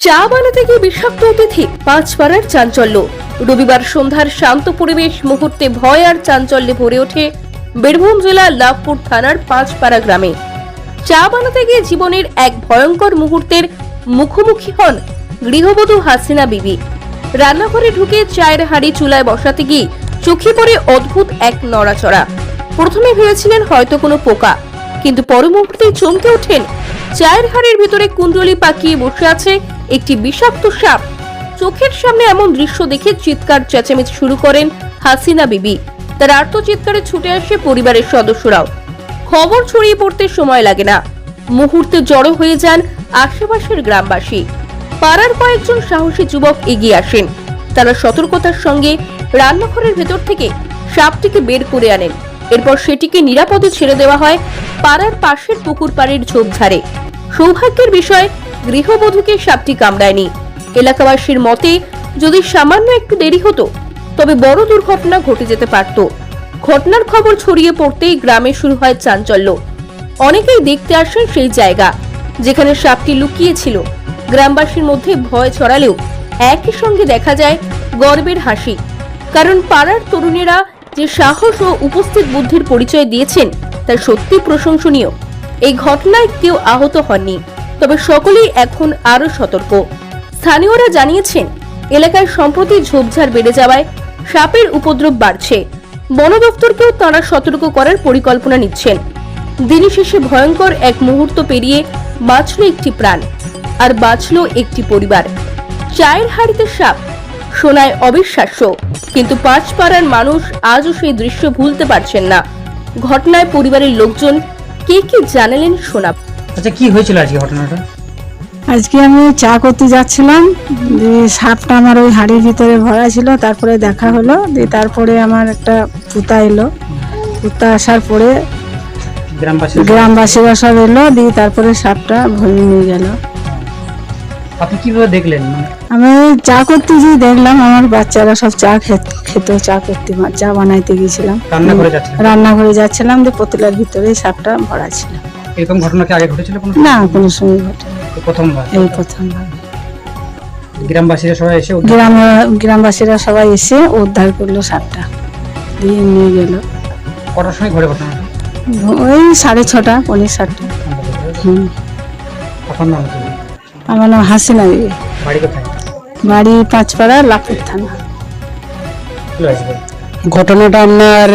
চা বানাতে গিয়ে বিষাক্ত অতিথি, পাঁচ পাড়ার চাঞ্চল্য। রবিবার সন্ধ্যার শান্ত পরিবেশ মুহূর্তে ভয় আর চাঞ্চল্যে ভরে ওঠে বীরভূম জেলার লাভপুর থানার পাঁচপাড়া গ্রামে। চা বানাতে গিয়ে জীবনের এক ভয়ঙ্কর মুহূর্তের মুখোমুখি হন গৃহবধূ হাসিনা বিবি। রান্নাঘরে ঢুকে চায়ের হাড়ি চুলায় বসাতে গিয়ে চোখে পড়ে অদ্ভুত এক নড়াচড়া। প্রথমে ভেবেছিলেন হয়তো কোনো পোকা, কিন্তু পর মুহূর্তে চমকে ওঠেন চায়ের হাড়ের ভিতরে কুণ্ডলি পাকিয়ে বসে আছে একটি বিষাক্ত সাপ। চোখের সামনে এমন দৃশ্য দেখে চিৎকার চেঁচামেচি শুরু করেন হাসিনা বিবি। তার আর্তচিৎকারে ছুটে আসে পরিবারের সদস্যরাও। খবর ছড়িয়ে পড়তে সময় লাগে না। মুহূর্তে জড়ো হয়ে যান আশেপাশের গ্রামবাসী। পাড়ার কয়েকজন সাহসী যুবক এগিয়ে আসেন। তারা সতর্কতার সঙ্গে রান্নাঘরের ভেতর থেকে সাপটিকে বের করে আনেন। এরপর সেটিকে নিরাপদে ছেড়ে দেওয়া হয় পাড়ার পাশের পুকুর পাড়ের ঝোপঝাড়ে। সৌভাগ্যের বিষয় গৃহবধূকে সাপটি কামড়ায়নি। এলাকাবাসীর মতে, যদি সামান্য একটু দেরি হতো, তবে বড় দুর্ঘটনা ঘটে যেতে পারত। ঘটনার খবর ছড়িয়ে পড়তেই গ্রামে শুরু হয় চাঞ্চল্য। অনেকেই দেখতে আসেন সেই জায়গা, যেখানে সাপটি লুকিয়েছিল। গ্রামবাসীর মধ্যে ভয় ছড়ালেও একই সঙ্গে দেখা যায় গর্বের হাসি। কারণ পাড়ার তরুণেরা যে সাহস ও উপস্থিত বুদ্ধির পরিচয় দিয়েছেন, তা সত্যি প্রশংসনীয়। এই ঘটনায় কেউ আহত হননি। তবে সকলেই এখন আরও সতর্ক। স্থানীয়রা জানিয়েছেন, এলাকায় সম্প্রতি ঝোপঝাড় বেড়ে যাওয়ায় সাপের উপদ্রব বাড়ছে। বন দফতরকেও তারা সতর্ক করার পরিকল্পনা নিচ্ছেন। দিনের শেষে ভয়ঙ্কর এক মুহূর্ত পেরিয়ে বাঁচল একটি প্রাণ, আর বাঁচল একটি পরিবার। চায়ের হাড়িতে সাপ শোনায় অবিশ্বাস্য। কিন্তু পাঁচপাড়ার মানুষ আজও সেই দৃশ্য ভুলতে পারছেন না। ঘটনায় পরিবারের লোকজন কে কি জানালেন শোনা আচ্ছা কি হয়েছিল আজকে ঘটনাটা? আজকে আমি চা করতে যাচ্ছিলাম দিয়ে সাপটা আমার ওই হাড়ির ভিতরে ভরা ছিল তারপরে দেখা হলো দিয়ে তারপরে আমার একটা পুতা এলো। পুতা আসার পরে গ্রামবাসী গ্রামবাসীরা সব এলো দিয়ে তারপরে সাপটা ভরে নিয়ে গেল। আপনি কীভাবে দেখলেন? আমি চা করতে গিয়ে দেখলাম আমার বাচ্চারা সব চা খেত- চা করতে চা বানাইতে গিয়েছিলাম রান্না করে রান্নাঘরে যাচ্ছিলাম দিয়ে পতিলার ভিতরে সাপটা ভরা ছিল। এরকম ঘটনা কি আগে ঘটেছিল কোনো না কোনো সময় ঘটে প্রথমবার? এই প্রথমবার। গ্রামবাসীরা সবাই এসে গ্রাম গ্রামবাসীরা সবাই এসে উদ্ধার করল সাপটা দিয়ে নিয়ে গেল। কটার সময় ঘটে ঘটনাটা? ওই সাড়ে ছটা পনেরো সাতটা। হুম। আমার নাম হাসিনা বিবি। বাড়ি কোথায়? বাড়ি পাঁচপাড়া লাপুর থানা। ঘটনাটা আপনার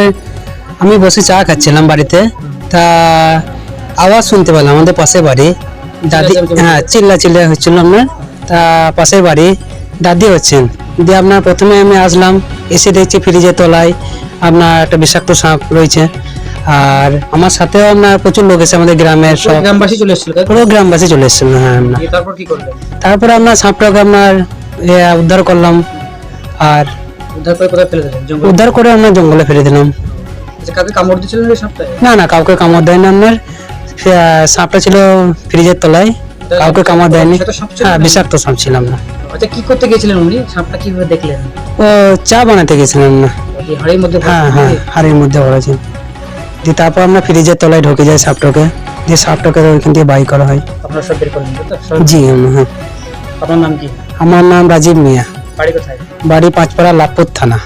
আমি বসে চা খাচ্ছিলাম বাড়িতে। তা আওয়াজ শুনতে পেলাম আমাদের পাশের বাড়ি। দাদি হ্যাঁ চিল্লা চিল্লা হচ্ছিল আপনার। তা পাশের বাড়ি দাদি হচ্ছেন। দিয়ে আপনার প্রথমে আমি আসলাম এসে দেখছি ফ্রিজের তলায় আপনার একটা বিষাক্ত সাপ রয়েছে। আর আমার সাথেও আপনার প্রচুর লোক এসে আমাদের গ্রামের সব গ্রামবাসী চলে এসেছিল পুরো গ্রামবাসী চলে এসেছিল হ্যাঁ আপনার তারপর কি করলেন? তারপরে আপনার সাপটাকে আপনার উদ্ধার করলাম। আর উদ্ধার করে কোথায় ফেলে দিলেন? উদ্ধার করে আমরা জঙ্গলে ফেলে দিলাম। আচ্ছা কামড় দিয়েছিলেন না না কাউকে কামড় দেয় না আপনার। সাপটা ছিল ফ্রিজের তলায় কাউকে কামড় দেয়নি। হ্যাঁ বিষাক্ত সাপ ছিলাম না। আচ্ছা কি করতে গেছিলেন উনি? সাপটা কীভাবে দেখলেন? ও চা বানাতে গেছিলাম না। হাড়ির মধ্যে হ্যাঁ হ্যাঁ? হাড়ির মধ্যে ভরেছে দিয়ে তারপর আমরা ফ্রিজের তলায় ঢুকে যাই সাপটাকে। দিয়ে সাপটাকে ওইখান দিয়ে বাই করা হয়। আপনারা সব বের? সব- জি হ্যাঁ। আপনার নাম কি? আমার নাম রাজীব মিয়া। বাড়ি কোথায়? বাড়ি পাঁচপাড়া লাভপুর থানা।